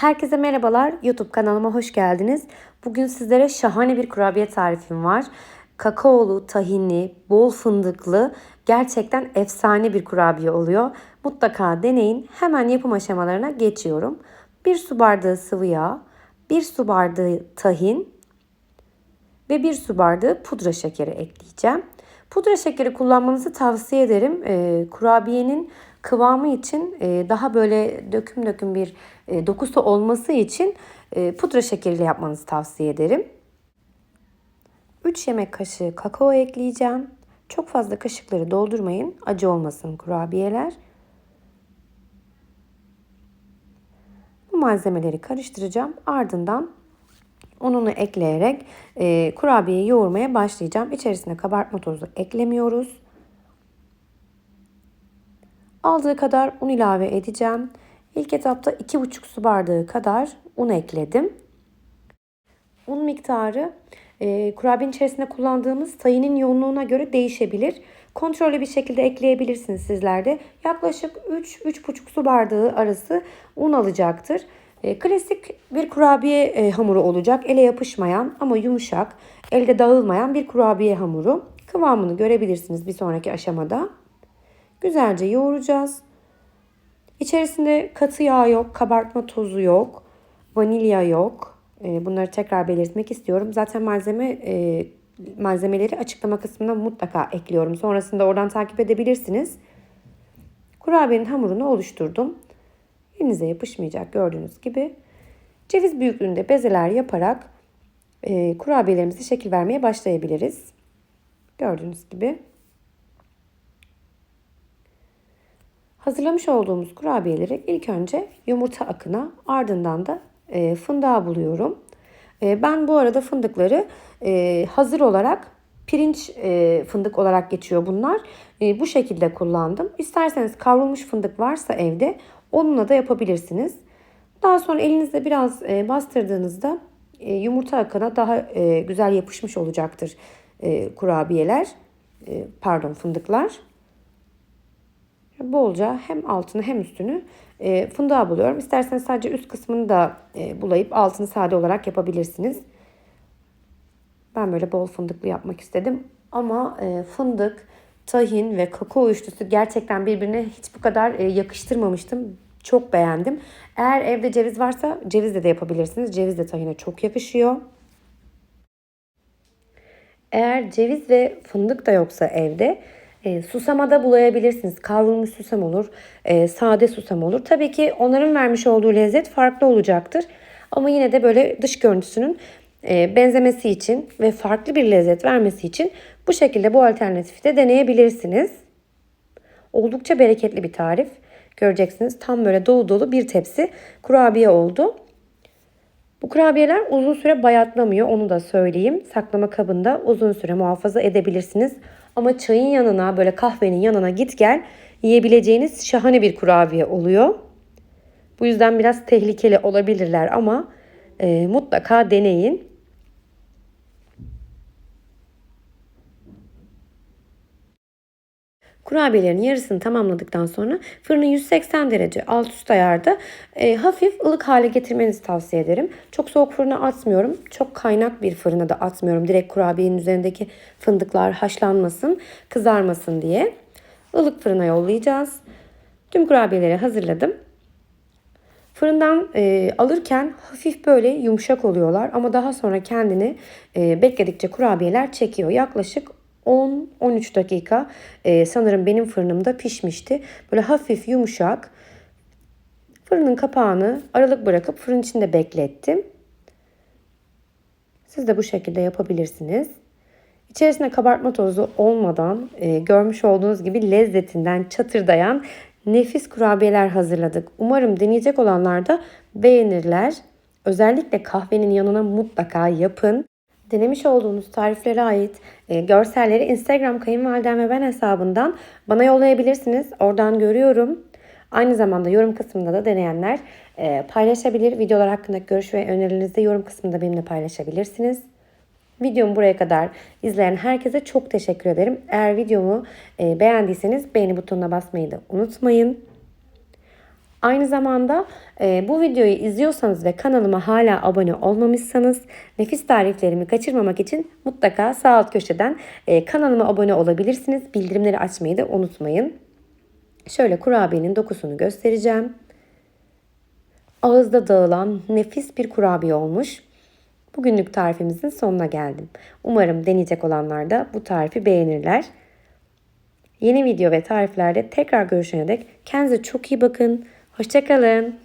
Herkese merhabalar. YouTube kanalıma hoş geldiniz. Bugün sizlere şahane bir kurabiye tarifim var. Kakaolu, tahinli, bol fındıklı gerçekten efsane bir kurabiye oluyor. Mutlaka deneyin. Hemen yapım aşamalarına geçiyorum. 1 su bardağı sıvı yağ, 1 su bardağı tahin ve 1 su bardağı pudra şekeri ekleyeceğim. Pudra şekeri kullanmanızı tavsiye ederim. Ee, kurabiyenin kıvamı için e, daha böyle döküm döküm bir e, dokusu olması için e, pudra şekeriyle yapmanızı tavsiye ederim. 3 yemek kaşığı kakao ekleyeceğim. Çok fazla kaşıkları doldurmayın. Acı olmasın kurabiyeler. Bu malzemeleri karıştıracağım. Ardından ununu ekleyerek e, kurabiyeyi yoğurmaya başlayacağım. İçerisine kabartma tozu eklemiyoruz. Aldığı kadar un ilave edeceğim. İlk etapta 2,5 su bardağı kadar un ekledim. Un miktarı e, kurabiyenin içerisinde kullandığımız tayinin yoğunluğuna göre değişebilir. Kontrollü bir şekilde ekleyebilirsiniz sizler de. Yaklaşık 3-3,5 su bardağı arası un alacaktır. E, klasik bir kurabiye e, hamuru olacak. Ele yapışmayan ama yumuşak, elde dağılmayan bir kurabiye hamuru. Kıvamını görebilirsiniz bir sonraki aşamada. Güzelce yoğuracağız. İçerisinde katı yağ yok, kabartma tozu yok, vanilya yok. E, bunları tekrar belirtmek istiyorum. Zaten malzeme e, malzemeleri açıklama kısmına mutlaka ekliyorum. Sonrasında oradan takip edebilirsiniz. Kurabiyenin hamurunu oluşturdum. Elinize yapışmayacak gördüğünüz gibi. Ceviz büyüklüğünde bezeler yaparak e, kurabiyelerimize şekil vermeye başlayabiliriz. Gördüğünüz gibi. Hazırlamış olduğumuz kurabiyeleri ilk önce yumurta akına ardından da e, fındığa buluyorum. E, ben bu arada fındıkları e, hazır olarak pirinç e, fındık olarak geçiyor bunlar. E, bu şekilde kullandım. İsterseniz kavrulmuş fındık varsa evde onunla da yapabilirsiniz. Daha sonra elinizde biraz e, bastırdığınızda e, yumurta akına daha e, güzel yapışmış olacaktır e, kurabiyeler. E, pardon fındıklar. Bolca hem altını hem üstünü e, fındığa buluyorum. İsterseniz sadece üst kısmını da e, bulayıp altını sade olarak yapabilirsiniz. Ben böyle bol fındıklı yapmak istedim. Ama e, fındık, tahin ve kakao üçlüsü gerçekten birbirine hiç bu kadar yakıştırmamıştım. Çok beğendim. Eğer evde ceviz varsa cevizle de yapabilirsiniz. Ceviz de tahine çok yakışıyor. Eğer ceviz ve fındık da yoksa evde e, susamada bulayabilirsiniz. Kavrulmuş susam olur, e, sade susam olur. Tabii ki onların vermiş olduğu lezzet farklı olacaktır. Ama yine de böyle dış görüntüsünün e, benzemesi için ve farklı bir lezzet vermesi için bu şekilde bu alternatifi de deneyebilirsiniz. Oldukça bereketli bir tarif. Göreceksiniz tam böyle dolu dolu bir tepsi kurabiye oldu. Bu kurabiyeler uzun süre bayatlamıyor onu da söyleyeyim. Saklama kabında uzun süre muhafaza edebilirsiniz. Ama çayın yanına böyle kahvenin yanına git gel yiyebileceğiniz şahane bir kurabiye oluyor. Bu yüzden biraz tehlikeli olabilirler ama e, mutlaka deneyin. Kurabiyelerin yarısını tamamladıktan sonra fırını 180 derece alt üst ayarda e, hafif ılık hale getirmenizi tavsiye ederim. Çok soğuk fırına atmıyorum. Çok kaynak bir fırına da atmıyorum. Direkt kurabiyenin üzerindeki fındıklar haşlanmasın, kızarmasın diye. Ilık fırına yollayacağız. Tüm kurabiyeleri hazırladım. Fırından e, alırken hafif böyle yumuşak oluyorlar ama daha sonra kendini e, bekledikçe kurabiyeler çekiyor. Yaklaşık 10-13 dakika e, sanırım benim fırınımda pişmişti. Böyle hafif yumuşak. Fırının kapağını aralık bırakıp fırın içinde beklettim. Siz de bu şekilde yapabilirsiniz. İçerisine kabartma tozu olmadan e, görmüş olduğunuz gibi lezzetinden çatırdayan nefis kurabiyeler hazırladık. Umarım deneyecek olanlar da beğenirler. Özellikle kahvenin yanına mutlaka yapın. Denemiş olduğunuz tariflere ait e, görselleri Instagram kayınvalidem ve ben hesabından bana yollayabilirsiniz. Oradan görüyorum. Aynı zamanda yorum kısmında da deneyenler e, paylaşabilir. Videolar hakkındaki görüş ve önerilerinizi yorum kısmında benimle paylaşabilirsiniz. Videomu buraya kadar izleyen herkese çok teşekkür ederim. Eğer videomu e, beğendiyseniz beğeni butonuna basmayı da unutmayın. Aynı zamanda e, bu videoyu izliyorsanız ve kanalıma hala abone olmamışsanız nefis tariflerimi kaçırmamak için mutlaka sağ alt köşeden e, kanalıma abone olabilirsiniz. Bildirimleri açmayı da unutmayın. Şöyle kurabiyenin dokusunu göstereceğim. Ağızda dağılan nefis bir kurabiye olmuş. Bugünlük tarifimizin sonuna geldim. Umarım deneyecek olanlar da bu tarifi beğenirler. Yeni video ve tariflerde tekrar görüşene dek kendinize çok iyi bakın. Hoşçakalın.